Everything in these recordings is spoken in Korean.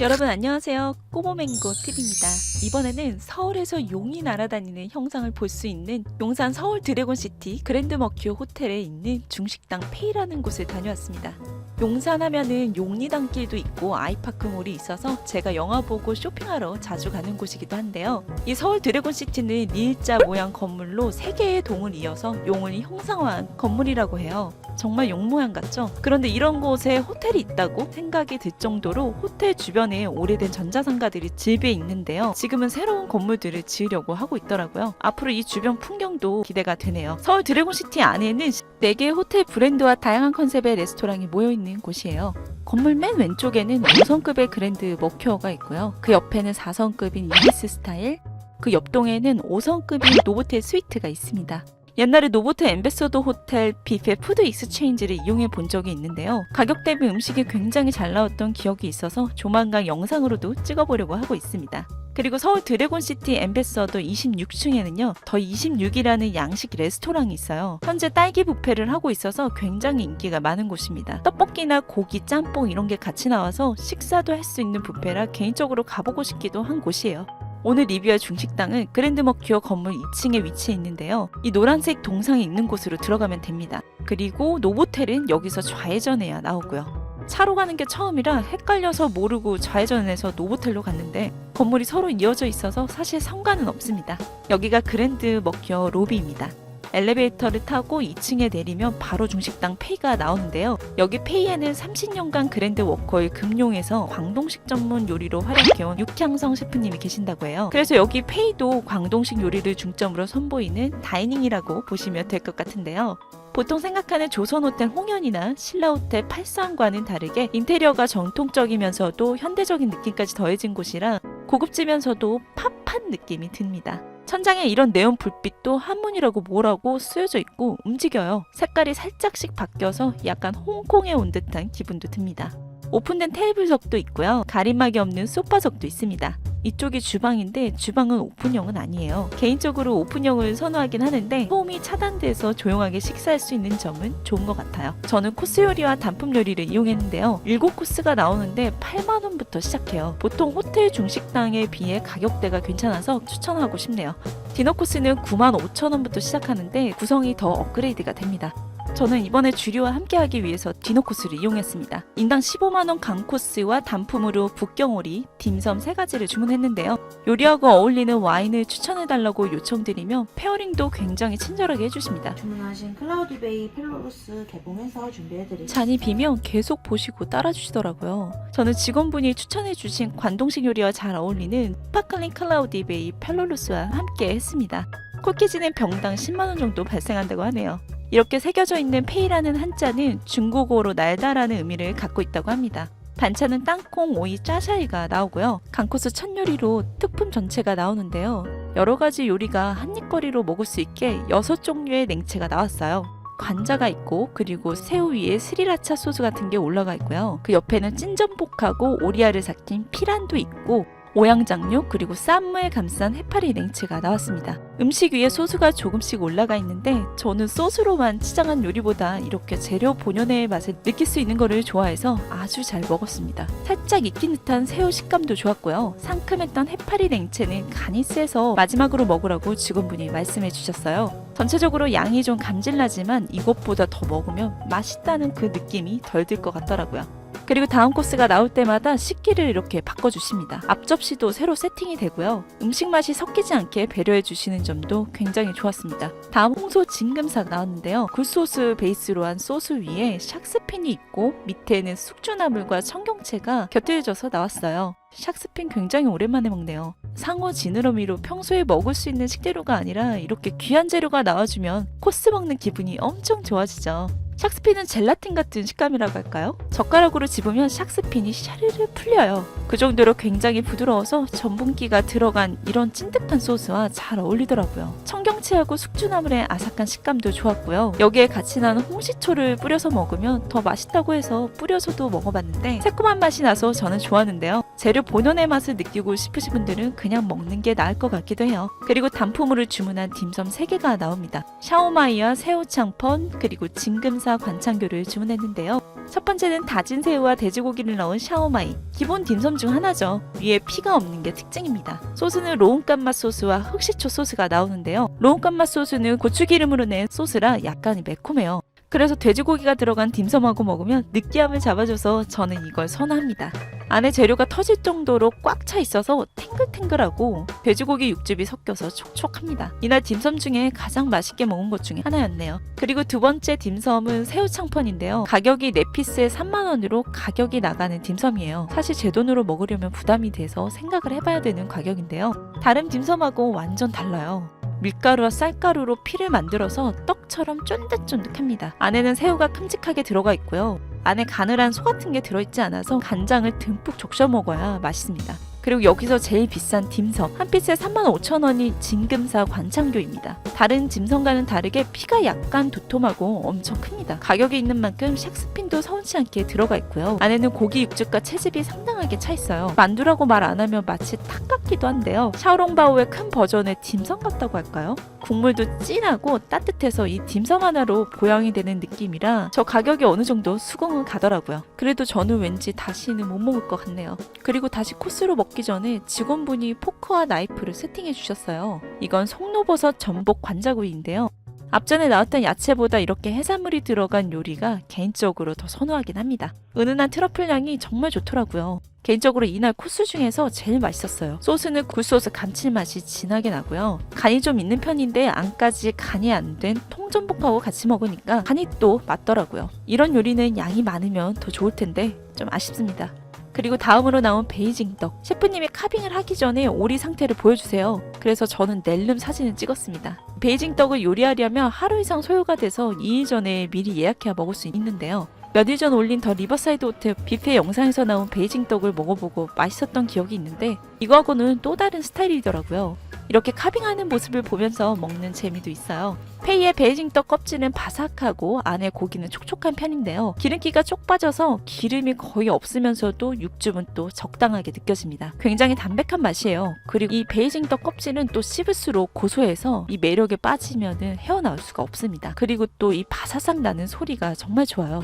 여러분 안녕하세요. 꼬모맹고 TV입니다. 이번에는 서울에서 용이 날아다니는 형상을 볼 수 있는 용산 서울 드래곤시티 그랜드 머큐 호텔에 있는 중식당 페이라는 곳을 다녀왔습니다. 용산 하면은 용리단길도 있고 아이파크몰이 있어서 제가 영화 보고 쇼핑하러 자주 가는 곳이기도 한데요. 이 서울 드래곤시티는 일자 모양 건물로 세 개의 동을 이어서 용을 형상화한 건물이라고 해요. 정말 용 모양 같죠? 그런데 이런 곳에 호텔이 있다고 생각 이 들 정도로 호텔 주변에 오래된 전자상가들이 질비해 있는데요. 지금은 새로운 건물들을 지으려고 하고 있더라고요. 앞으로 이 주변 풍경도 기대가 되네요. 서울 드래곤시티 안에는 4개의 호텔 브랜드와 다양한 컨셉의 레스토랑이 모여있는 곳이에요. 건물 맨 왼쪽에는 5성급의 그랜드 머큐어가 있고요. 그 옆에는 4성급인 이비스 스타일, 그 옆동에는 5성급인 노보텔 스위트가 있습니다. 옛날에 노보텔 엠베서더 호텔 뷔페 푸드 익스체인지를 이용해 본 적이 있는데요. 가격 대비 음식이 굉장히 잘 나왔던 기억이 있어서 조만간 영상으로도 찍어보려고 하고 있습니다. 그리고 서울 드래곤시티 엠베서더 26층에는요, 더 26이라는 양식 레스토랑이 있어요. 현재 딸기 뷔페를 하고 있어서 굉장히 인기가 많은 곳입니다. 떡볶이나 고기, 짬뽕 이런 게 같이 나와서 식사도 할 수 있는 뷔페라 개인적으로 가보고 싶기도 한 곳이에요. 오늘 리뷰할 중식당은 그랜드 머큐어 건물 2층에 위치해 있는데요. 이 노란색 동상이 있는 곳으로 들어가면 됩니다. 그리고 노보텔은 여기서 좌회전해야 나오고요. 차로 가는 게 처음이라 헷갈려서 모르고 좌회전해서 노보텔로 갔는데 건물이 서로 이어져 있어서 사실 상관은 없습니다. 여기가 그랜드 머큐어 로비입니다. 엘리베이터를 타고 2층에 내리면 바로 중식당 페이가 나오는데요. 여기 페이에는 30년간 그랜드 워커를 금용해서 광동식 전문 요리로 활약해온 육향성 셰프님이 계신다고 해요. 그래서 여기 페이도 광동식 요리를 중점으로 선보이는 다이닝이라고 보시면 될 것 같은데요. 보통 생각하는 조선 호텔 홍현이나 신라 호텔 팔사항과는 다르게 인테리어가 정통적이면서도 현대적인 느낌까지 더해진 곳이라 고급지면서도 팝한 느낌이 듭니다. 천장에 이런 네온 불빛도 한문이라고 뭐라고 쓰여져 있고 움직여요. 색깔이 살짝씩 바뀌어서 약간 홍콩에 온 듯한 기분도 듭니다. 오픈된 테이블석도 있고요. 가림막이 없는 소파석도 있습니다. 이쪽이 주방인데 주방은 오픈형은 아니에요. 개인적으로 오픈형을 선호하긴 하는데 소음이 차단돼서 조용하게 식사할 수 있는 점은 좋은 것 같아요. 저는 코스 요리와 단품 요리를 이용했는데요. 7코스가 나오는데 8만 원부터 시작해요. 보통 호텔 중식당에 비해 가격대가 괜찮아서 추천하고 싶네요. 디너 코스는 9만 5천 원부터 시작하는데 구성이 더 업그레이드가 됩니다. 저는 이번에 주류와 함께하기 위해서 디너 코스를 이용했습니다. 인당 15만 원 강 코스와 단품으로 북경오리, 딤섬 세 가지를 주문했는데요. 요리하고 어울리는 와인을 추천해달라고 요청드리면 페어링도 굉장히 친절하게 해주십니다. 주문하신 클라우디베이 펠로로스 개봉해서 준비해드릴게요. 잔이 비면 계속 보시고 따라주시더라고요. 저는 직원분이 추천해주신 관동식 요리와 잘 어울리는 스파클링 클라우디 베이 펠로루스와 함께 했습니다. 콜키지는 병당 10만원 정도 발생한다고 하네요. 이렇게 새겨져 있는 페이라는 한자는 중국어로 날다라는 의미를 갖고 있다고 합니다. 반찬은 땅콩, 오이, 짜샤이가 나오고요. 강코스 첫 요리로 특품 전체가 나오는데요. 여러 가지 요리가 한입거리로 먹을 수 있게 여섯 종류의 냉채가 나왔어요. 관자가 있고 그리고 새우 위에 스리라차 소스 같은 게 올라가 있고요. 그 옆에는 찐전복하고 오리알을 삭힌 피란도 있고 오양장류 그리고 쌈무에 감싼 해파리 냉채가 나왔습니다. 음식 위에 소스가 조금씩 올라가 있는데 저는 소스로만 치장한 요리보다 이렇게 재료 본연의 맛을 느낄 수 있는 거를 좋아해서 아주 잘 먹었습니다. 살짝 익힌 듯한 새우 식감도 좋았고요. 상큼했던 해파리 냉채는 간이 세서 마지막으로 먹으라고 직원분이 말씀해 주셨어요. 전체적으로 양이 좀 감질나지만 이것보다 더 먹으면 맛있다는 그 느낌이 덜 들 것 같더라고요. 그리고 다음 코스가 나올 때마다 식기를 이렇게 바꿔주십니다. 앞접시도 새로 세팅이 되고요. 음식 맛이 섞이지 않게 배려해 주시는 점도 굉장히 좋았습니다. 다음 홍소 진금사가 나왔는데요. 굴소스 베이스로 한 소스 위에 샥스핀이 있고 밑에는 숙주나물과 청경채가 곁들여져서 나왔어요. 샥스핀 굉장히 오랜만에 먹네요. 상어 지느러미로 평소에 먹을 수 있는 식재료가 아니라 이렇게 귀한 재료가 나와주면 코스 먹는 기분이 엄청 좋아지죠. 샥스핀은 젤라틴 같은 식감이라고 할까요? 젓가락으로 집으면 샥스핀이 샤르르 풀려요. 그 정도로 굉장히 부드러워서 전분기가 들어간 이런 찐득한 소스와 잘 어울리더라고요. 청경채하고 숙주나물의 아삭한 식감도 좋았고요. 여기에 같이 나는 홍시초를 뿌려서 먹으면 더 맛있다고 해서 뿌려서도 먹어봤는데 새콤한 맛이 나서 저는 좋았는데요. 재료 본연의 맛을 느끼고 싶으신 분들은 그냥 먹는 게 나을 것 같기도 해요. 그리고 단품으로 주문한 딤섬 3개가 나옵니다. 샤오마이와 새우창펀 그리고 진금 사 관창교를 주문했는데요. 첫 번째는 다진 새우와 돼지고기를 넣은 샤오마이. 기본 딤섬 중 하나죠. 위에 피가 없는 게 특징입니다. 소스는 로운깐맛 소스와 흑시초 소스가 나오는데요. 로운깐맛 소스는 고추기름으로 낸 소스라 약간이 매콤해요. 그래서 돼지고기가 들어간 딤섬하고 먹으면 느끼함을 잡아줘서 저는 이걸 선호합니다. 안에 재료가 터질 정도로 꽉 차 있어서 탱글탱글하고 돼지고기 육즙이 섞여서 촉촉합니다. 이날 딤섬 중에 가장 맛있게 먹은 것 중에 하나였네요. 그리고 두 번째 딤섬은 새우 창펀인데요. 가격이 4피스에 3만원으로 가격이 나가는 딤섬이에요. 사실 제 돈으로 먹으려면 부담이 돼서 생각을 해봐야 되는 가격인데요. 다른 딤섬하고 완전 달라요. 밀가루와 쌀가루로 피를 만들어서 떡처럼 쫀득쫀득합니다. 안에는 새우가 큼직하게 들어가 있고요. 안에 가늘한 소 같은 게 들어있지 않아서 간장을 듬뿍 적셔 먹어야 맛있습니다. 그리고 여기서 제일 비싼 딤섬 한 피스에 35,000원이 진금사 관창교입니다. 다른 딤섬과는 다르게 피가 약간 도톰하고 엄청 큽니다. 가격이 있는 만큼 쉑스핀도 서운치 않게 들어가 있고요. 안에는 고기 육즙과 채즙이 상당하게 차 있어요. 만두라고 말 안 하면 마치 탁 같기도 한데요. 샤오롱바오의 큰 버전의 딤섬 같다고 할까요? 국물도 진하고 따뜻해서 이 딤섬 하나로 보양이 되는 느낌이라 저 가격이 어느 정도 수긍은 가더라고요. 그래도 저는 왠지 다시는 못 먹을 것 같네요. 그리고 다시 코스로 먹기 전에 직원분이 포크와 나이프를 세팅해 주셨어요. 이건 송로버섯 전복 관자구이인데요. 앞전에 나왔던 야채보다 이렇게 해산물이 들어간 요리가 개인적으로 더 선호하긴 합니다. 은은한 트러플 향이 정말 좋더라고요. 개인적으로 이날 코스 중에서 제일 맛있었어요. 소스는 굴소스 감칠맛이 진하게 나고요. 간이 좀 있는 편인데 안까지 간이 안 된 통전복하고 같이 먹으니까 간이 또 맞더라고요. 이런 요리는 양이 많으면 더 좋을 텐데 좀 아쉽습니다. 그리고 다음으로 나온 베이징 떡. 셰프님이 카빙을 하기 전에 오리 상태를 보여주세요. 그래서 저는 낼름 사진을 찍었습니다. 베이징 떡을 요리하려면 하루 이상 소요가 돼서 2일 전에 미리 예약해야 먹을 수 있는데요. 몇일 전 올린 더 리버사이드 호텔 뷔페 영상에서 나온 베이징 떡을 먹어보고 맛있었던 기억이 있는데 이거하고는 또 다른 스타일이더라고요. 이렇게 카빙하는 모습을 보면서 먹는 재미도 있어요. 페이의 베이징 떡 껍질은 바삭하고 안에 고기는 촉촉한 편인데요. 기름기가 쪽 빠져서 기름이 거의 없으면서도 육즙은 또 적당하게 느껴집니다. 굉장히 담백한 맛이에요. 그리고 이 베이징 떡 껍질은 또 씹을수록 고소해서 이 매력에 빠지면은 헤어나올 수가 없습니다. 그리고 또 이 바사삭 나는 소리가 정말 좋아요.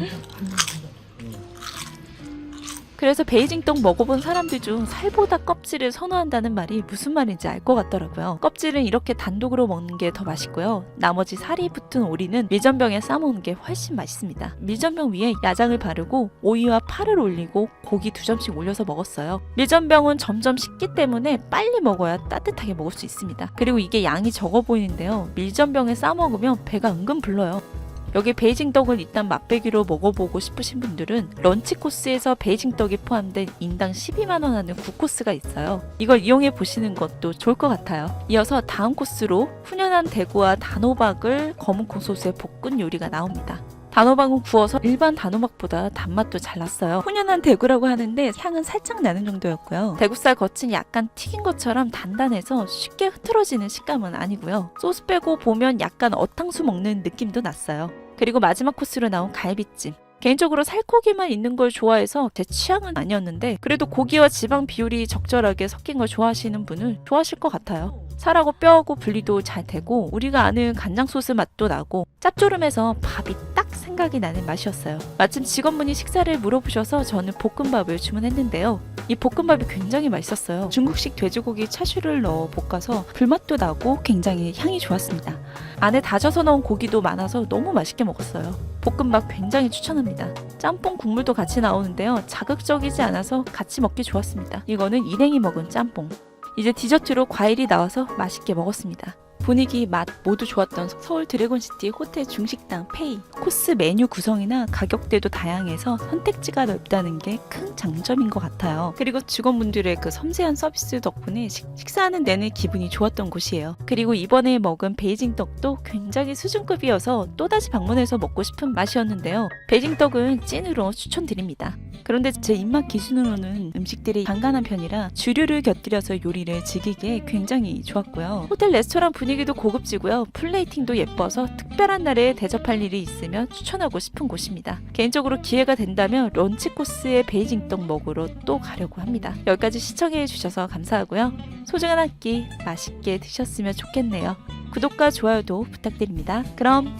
그래서 베이징 떡 먹어본 사람들 중 살보다 껍질을 선호한다는 말이 무슨 말인지 알 것 같더라고요. 껍질은 이렇게 단독으로 먹는 게 더 맛있고요. 나머지 살이 붙은 오리는 밀전병에 싸먹는 게 훨씬 맛있습니다. 밀전병 위에 야장을 바르고 오이와 파를 올리고 고기 두 점씩 올려서 먹었어요. 밀전병은 점점 식기 때문에 빨리 먹어야 따뜻하게 먹을 수 있습니다. 그리고 이게 양이 적어 보이는데요. 밀전병에 싸 먹으면 배가 은근 불러요. 여기 베이징 떡을 일단 맛배기로 먹어보고 싶으신 분들은 런치 코스에서 베이징 떡이 포함된 인당 12만 원 하는 9코스가 있어요. 이걸 이용해 보시는 것도 좋을 것 같아요. 이어서 다음 코스로 훈연한 대구와 단호박을 검은 콩 소스에 볶은 요리가 나옵니다. 단호박은 구워서 일반 단호박보다 단맛도 잘 났어요. 훈연한 대구라고 하는데 향은 살짝 나는 정도였고요. 대구살 겉은 약간 튀긴 것처럼 단단해서 쉽게 흐트러지는 식감은 아니고요. 소스 빼고 보면 약간 어탕수 먹는 느낌도 났어요. 그리고 마지막 코스로 나온 갈비찜. 개인적으로 살코기만 있는 걸 좋아해서 제 취향은 아니었는데 그래도 고기와 지방 비율이 적절하게 섞인 걸 좋아하시는 분은 좋아하실 것 같아요. 살하고 뼈하고 분리도 잘 되고 우리가 아는 간장 소스 맛도 나고 짭조름해서 밥이 딱 생각이 나는 맛이었어요. 마침 직원분이 식사를 물어보셔서 저는 볶음밥을 주문했는데요. 이 볶음밥이 굉장히 맛있었어요. 중국식 돼지고기 차슈를 넣어 볶아서 불맛도 나고 굉장히 향이 좋았습니다. 안에 다져서 넣은 고기도 많아서 너무 맛있게 먹었어요. 볶음밥 굉장히 추천합니다. 짬뽕 국물도 같이 나오는데요. 자극적이지 않아서 같이 먹기 좋았습니다. 이거는 일행이 먹은 짬뽕. 이제 디저트로 과일이 나와서 맛있게 먹었습니다. 분위기, 맛 모두 좋았던 서울 드래곤시티 호텔 중식당 페이. 코스 메뉴 구성이나 가격대도 다양해서 선택지가 넓다는 게 큰 장점인 것 같아요. 그리고 직원분들의 그 섬세한 서비스 덕분에 식, 식사하는 내내 기분이 좋았던 곳이에요. 그리고 이번에 먹은 베이징 떡도 굉장히 수준급이어서 또다시 방문해서 먹고 싶은 맛이었는데요. 베이징 떡은 찐으로 추천드립니다. 그런데 제 입맛 기준으로는 음식들이 간간한 편이라 주류를 곁들여서 요리를 즐기기에 굉장히 좋았고요. 호텔 레스토랑 분위기도 고급지고요. 플레이팅도 예뻐서 특별한 날에 대접할 일이 있으면 추천하고 싶은 곳입니다. 개인적으로 기회가 된다면 런치 코스의 베이징 떡 먹으러 또 가려고 합니다. 여기까지 시청해 주셔서 감사하고요. 소중한 한 끼 맛있게 드셨으면 좋겠네요. 구독과 좋아요도 부탁드립니다. 그럼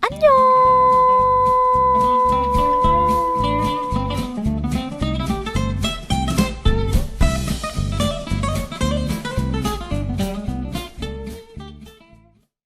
안녕!